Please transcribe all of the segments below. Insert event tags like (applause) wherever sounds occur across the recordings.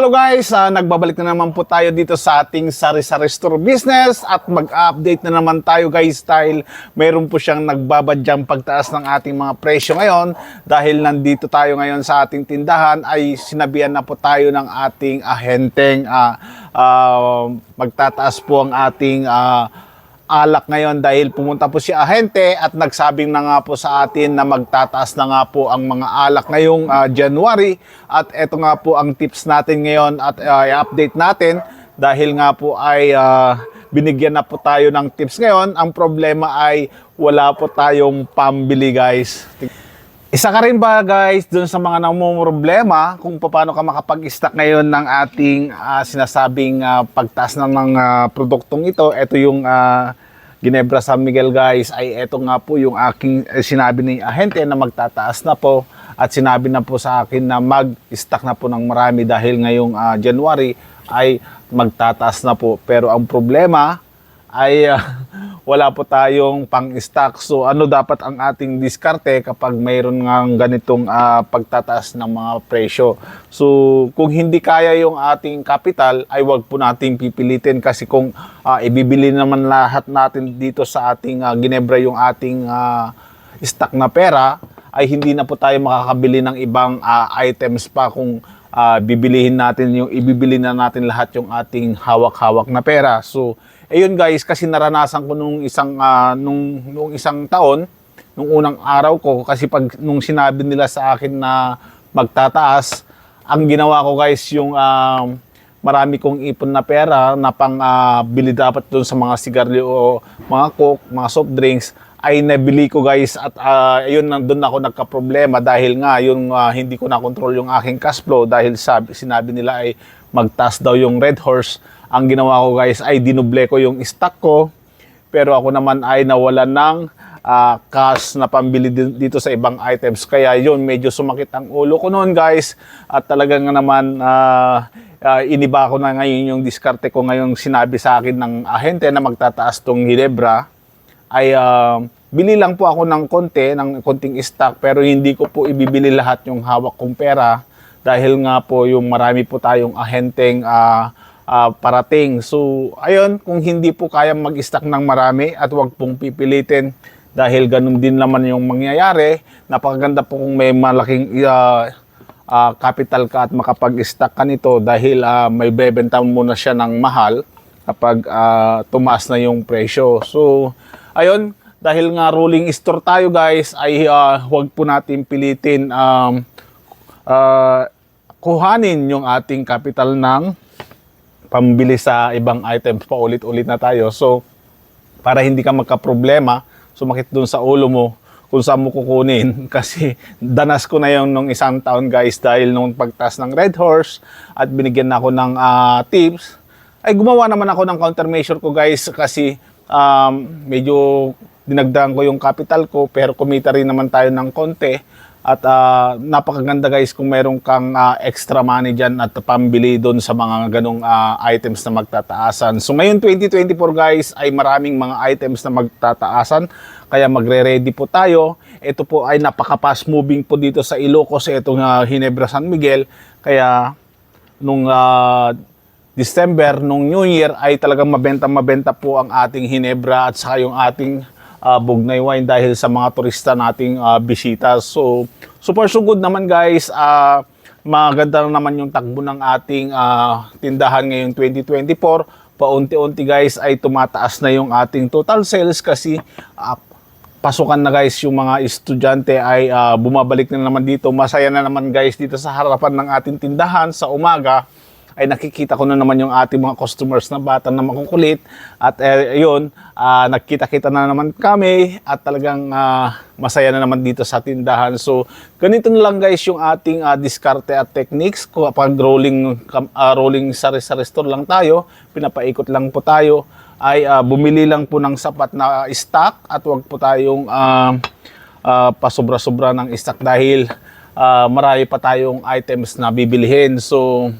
Hello guys, Ah, nagbabalik na naman po tayo dito sa ating sari-sari store business. At mag-update na naman tayo guys dahil mayroon po siyang nagbabadyang pagtaas ng ating mga presyo ngayon. Dahil nandito tayo ngayon sa ating tindahan ay sinabihan na po tayo ng ating ahenteng ah, ah, magtataas po ang ating ah, alak ngayon dahil pumunta po si ahente at nagsabing na nga po sa atin na magtataas na nga po ang mga alak ngayong ah, January. At eto nga po ang tips natin ngayon at ah, i-update natin dahil nga po ay ah, binigyan na po tayo ng tips ngayon. Ang problema ay wala po tayong pambili guys isa ka rin ba guys dun sa mga namumroblema kung paano ka makapag-stock ngayon ng ating ah, sinasabing ah, pagtaas ng mga produktong ito. Ito yung ah, Ginebra San Miguel guys ay ito nga po yung aking eh, sinabi ni ahente na magtataas na po at sinabi na po sa akin na mag-stock na po ng marami dahil ngayong ah, January ay magtataas na po. Pero ang problema ay ah, wala po tayong pang-stock. So ano dapat ang ating diskarte kapag mayroon ng ganitong ah, pagtataas ng mga presyo. So kung hindi kaya yung ating capital ay wag po nating pipilitin kasi kung ah, ibibili naman lahat natin dito sa ating ah, Ginebra yung ating ah, stock na pera ay hindi na po tayo makakabili ng ibang ah, items pa kung ah, bibilihin natin yung ibibili na natin lahat yung ating hawak-hawak na pera. So, ayun guys, kasi naranasan ko nung isang ah, nung nung isang taon, nung unang araw ko kasi pag nung sinabi nila sa akin na magtataas, ang ginawa ko guys yung ah, marami kong ipon na pera na pang ah, bili dapat doon sa mga sigarilyo o mga coke, mga soft drinks ay nabili ko guys at ah, ayun nandun ako nagka-problema dahil nga yung ah, hindi ko na control yung aking cash flow dahil sabi, sinabi nila ay magtas daw yung red horse. Ang ginawa ko guys ay dinuble ko yung stock ko pero ako naman ay nawalan ng ah, cash na pambili dito sa ibang items. Kaya yun, medyo sumakit ang ulo ko noon guys. At talagang naman ah, ah, iniba ko na ngayon yung diskarte ko ngayong sinabi sa akin ng ahente na magtataas tong Ginebra ay ah, bili lang po ako ng konti, ng konting stock pero hindi ko po ibibili lahat yung hawak kong pera dahil nga po yung marami po tayong ahenteng ah, ah, parating. So, ayun, kung hindi po kaya mag-stock ng marami at wag pong pipilitin dahil ganun din naman yung mangyayari. Napakaganda po kung may malaking ah, ah, capital ka at makapag-stock ka nito dahil ah, may bebenta mo na siya ng mahal kapag ah, tumaas na yung presyo. So, ayun, dahil nga rolling store tayo guys, ay ah, huwag po natin pilitin um, ah, kuhanin yung ating capital ng pambili sa ibang items pa ulit-ulit na tayo. So, para hindi ka magka-problema, sumakit dun sa ulo mo kung saan mo kukunin. (laughs) Kasi danas ko na yung nung isang taon guys dahil nung pagtas ng Red Horse at binigyan na ako ng ah, tips, ay gumawa naman ako ng countermeasure ko guys kasi um, medyo dinagdagan ko yung capital ko pero kumita rin naman tayo ng konti at ah, napakaganda guys kung meron kang ah, extra money dyan at pambili doon sa mga ganong ah, items na magtataasan. So ngayon 2024 guys ay maraming mga items na magtataasan kaya magre-ready po tayo. Ito po ay napaka fast moving po dito sa Ilocos itong ah, Ginebra San Miguel kaya nung ah, December, nung New Year, ay talagang mabenta-mabenta po ang ating Hinebra at saka yung ating ah, Bugnay wine dahil sa mga turista nating ah, bisita. So, super so good naman guys. Ah, maganda na naman yung takbo ng ating ah, tindahan ngayong 2024. Paunti-unti guys ay tumataas na yung ating total sales kasi ah, pasukan na guys yung mga estudyante ay ah, bumabalik na naman dito. Masaya na naman guys dito sa harapan ng ating tindahan sa umaga ay nakikita ko na naman yung ating mga customers na bata na makukulit at eh, yun, ah, nakita-kita na naman kami at talagang ah, masaya na naman dito sa tindahan. So, ganito na lang guys yung ating ah, diskarte at techniques. Kapag rolling, ah, rolling sa, sa restore lang tayo, pinapaikot lang po tayo, ay ah, bumili lang po ng sapat na stock at wag po tayong ah, ah, pasobra-sobra ng stock dahil ah, marami pa tayong items na bibilihin. So,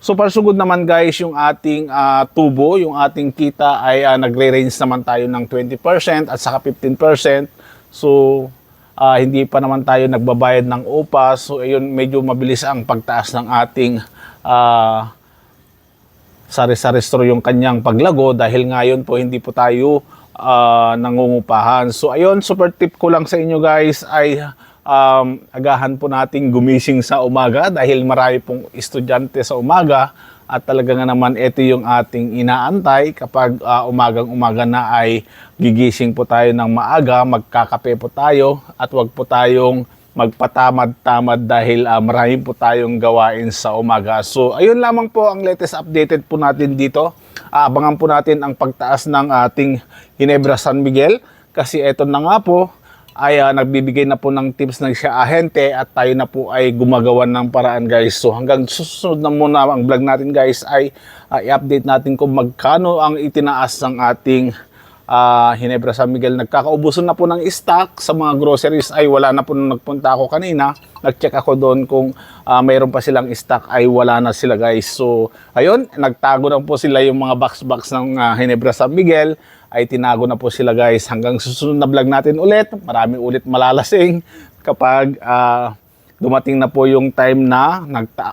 super sugod naman guys yung ating ah, tubo, yung ating kita ay ah, nagre-range naman tayo ng 20% at saka 15%. So, ah, hindi pa naman tayo nagbabayad ng upa. So, ayun, medyo mabilis ang pagtaas ng ating ah, sari-sari store yung kanyang paglago dahil ngayon po hindi po tayo ah, nangungupahan. So ayun, super tip ko lang sa inyo guys ay um, agahan po nating gumising sa umaga dahil marami pong estudyante sa umaga at talaga nga naman ito yung ating inaantay kapag ah, umagang umaga na ay gigising po tayo ng maaga, magkakape po tayo at wag po tayong magpatamad-tamad dahil ah, marami po tayong gawain sa umaga. So ayun lamang po ang latest updated po natin dito. Aabangan po natin ang pagtaas ng ating Hinebra San Miguel kasi ito na nga po ay ah, nagbibigay na po ng tips ng siya ahente at tayo na po ay gumagawa ng paraan guys. So hanggang susunod na muna ang vlog natin guys ay ah, i-update natin kung magkano ang itinaas ng ating ah, Hinebra San Miguel. Nagkakaubusan na po ng stock sa mga groceries ay wala na po nung nagpunta ako kanina. Nag-check ako doon kung ah, mayroon pa silang stock ay wala na sila guys. So ayun, nagtago na po sila yung mga box-box ng ah, Hinebra San Miguel ay tinago na po sila guys. Hanggang susunod na vlog natin ulit, marami ulit malalasing kapag ah, dumating na po yung time na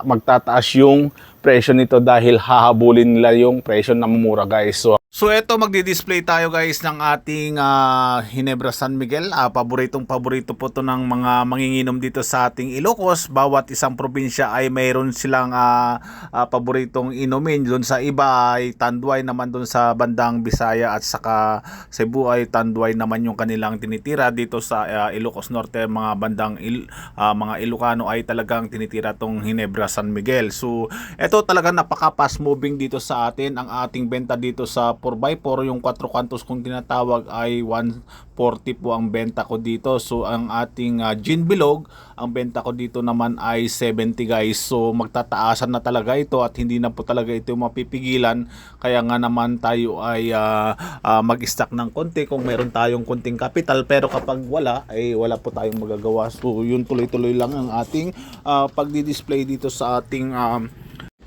magtataas yung presyo nito dahil hahabulin nila yung presyo na mumura guys. So, so eto magdi-display tayo guys ng ating ah, Hinebra San Miguel. Ah, paboritong paborito po to ng mga manginginom dito sa ating Ilocos. Bawat isang probinsya ay mayroon silang ah, ah, paboritong inumin. Doon sa iba ay Tanduay naman doon sa bandang Bisaya at saka Cebu ay Tanduay naman yung kanilang tinitira dito sa ah, Ilocos Norte mga bandang Il- ah, mga Ilocano ay talagang tinitira tong Hinebra San Miguel. So ito talaga napaka fast moving dito sa atin. Ang ating benta dito sa 4x4 yung 4 kantos kung tinatawag ay 140 po ang benta ko dito. So ang ating ah, gin bilog, ang benta ko dito naman ay 70 guys. So magtataasan na talaga ito at hindi na po talaga ito mapipigilan. Kaya nga naman tayo ay ah, ah, mag-stock ng konti kung meron tayong konting capital. Pero kapag wala, ay wala po tayong magagawa. So yun tuloy-tuloy lang ang ating ah, pagdi-display dito sa ating um,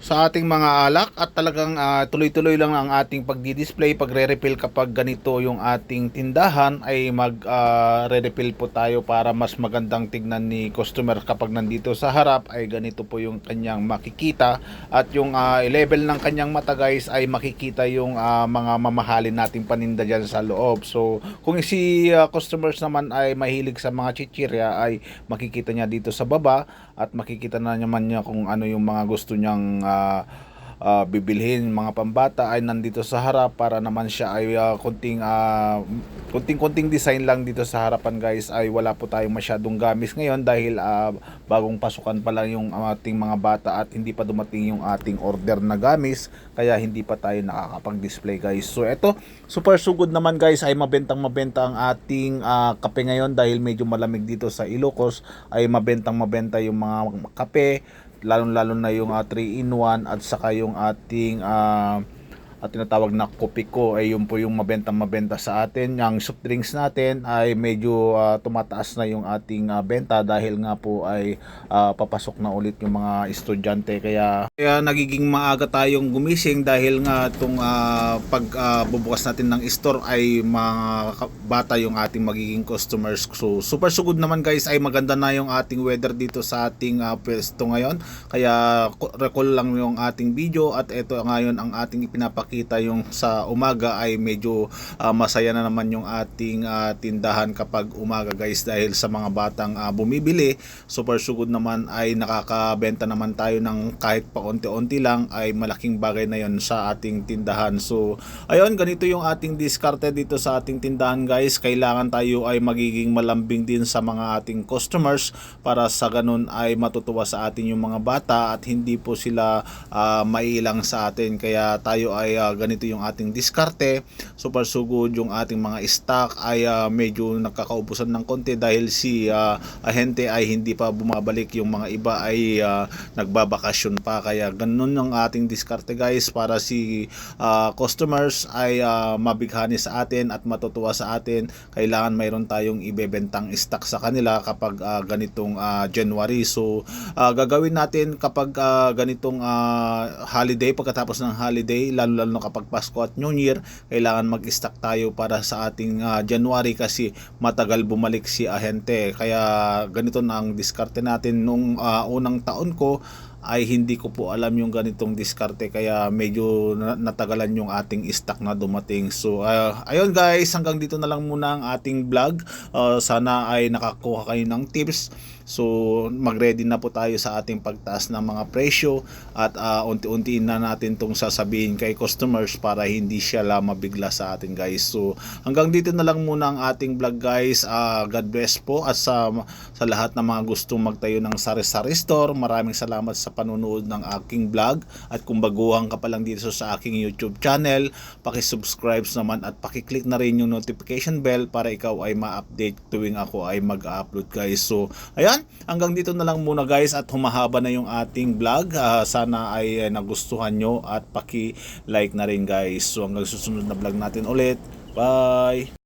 sa ating mga alak at talagang ah, tuloy-tuloy lang ang ating pagdi-display pagre-refill kapag ganito yung ating tindahan ay mag ah, re-refill po tayo para mas magandang tignan ni customer kapag nandito sa harap ay ganito po yung kanyang makikita at yung ah, level ng kanyang mata guys ay makikita yung ah, mga mamahalin nating paninda dyan sa loob. So kung si ah, customers naman ay mahilig sa mga chichirya ay makikita niya dito sa baba at makikita na naman niya kung ano yung mga gusto niyang ah, ah, bibilhin mga pambata ay nandito sa harap para naman siya ay ah, kunting ah, kunting-kunting design lang dito sa harapan guys ay wala po tayong masyadong gamis ngayon dahil ah, bagong pasukan pa lang yung ating mga bata at hindi pa dumating yung ating order na gamis kaya hindi pa tayo nakakapag-display guys. So eto super sugod naman guys ay mabentang mabenta ang ating ah, kape ngayon dahil medyo malamig dito sa Ilocos ay mabentang mabenta yung mga kape lalong-lalo na yung 3 in 1 at saka yung ating ah, at tinatawag na Kopiko ay yun po yung mabentang mabenta sa atin. Yung soft drinks natin ay medyo ah, tumataas na yung ating ah, benta dahil nga po ay ah, papasok na ulit yung mga estudyante kaya kaya nagiging maaga tayong gumising dahil nga itong ah, pag ah, bubukas natin ng store ay mga bata yung ating magiging customers. So super sugod naman guys ay maganda na yung ating weather dito sa ating ah, pwesto ngayon. Kaya recall lang yung ating video at ito ngayon ang ating ipinapakita yung sa umaga ay medyo ah, masaya na naman yung ating ah, tindahan kapag umaga guys dahil sa mga batang ah, bumibili. Super sugod naman ay nakakabenta naman tayo ng kahit pa onti-onti lang ay malaking bagay na yon sa ating tindahan. So ayun ganito yung ating diskarte dito sa ating tindahan guys. Kailangan tayo ay magiging malambing din sa mga ating customers para sa ganun ay matutuwa sa atin yung mga bata at hindi po sila ah, mailang sa atin. Kaya tayo ay ganito yung ating diskarte. Super sugod yung ating mga stock. Ay ah, medyo nakakaubusan ng konti dahil si ah, ahente ay hindi pa bumabalik. Yung mga iba ay ah, nagbabakasyon pa. Kaya ganun ang ating diskarte guys para si ah, customers ay ah, mabighani sa atin at matutuwa sa atin. Kailangan mayroon tayong ibebentang stock sa kanila kapag ah, ganitong ah, January. So ah, gagawin natin kapag ah, ganitong ah, holiday pagkatapos ng holiday lalo lalo na kapag Pasko at New Year kailangan mag-stock tayo para sa ating ah, January kasi matagal bumalik si ahente kaya ganito na ang diskarte natin nung ah, unang taon ko ay hindi ko po alam yung ganitong diskarte kaya medyo na- natagalan yung ating stock na dumating. So ah, ayun guys, hanggang dito na lang muna ang ating vlog. Ah, sana ay nakakuha kayo ng tips. So mag-ready na po tayo sa ating pagtaas ng mga presyo at ah, unti-unti na natin tong sasabihin kay customers para hindi siya la mabigla sa atin guys. So hanggang dito na lang muna ang ating vlog guys. Ah, God bless po at sa sa lahat ng mga gustong magtayo ng sari-sari store. Maraming salamat sa panonood ng aking vlog at kung baguhan ka pa lang dito sa aking YouTube channel, paki-subscribe naman at paki-click na rin yung notification bell para ikaw ay ma-update tuwing ako ay mag-upload guys. So, ayan, hanggang dito na lang muna guys at humahaba na yung ating vlog. Ah, sana ay eh, nagustuhan nyo at paki-like na rin guys. So, hanggang susunod na vlog natin ulit. Bye!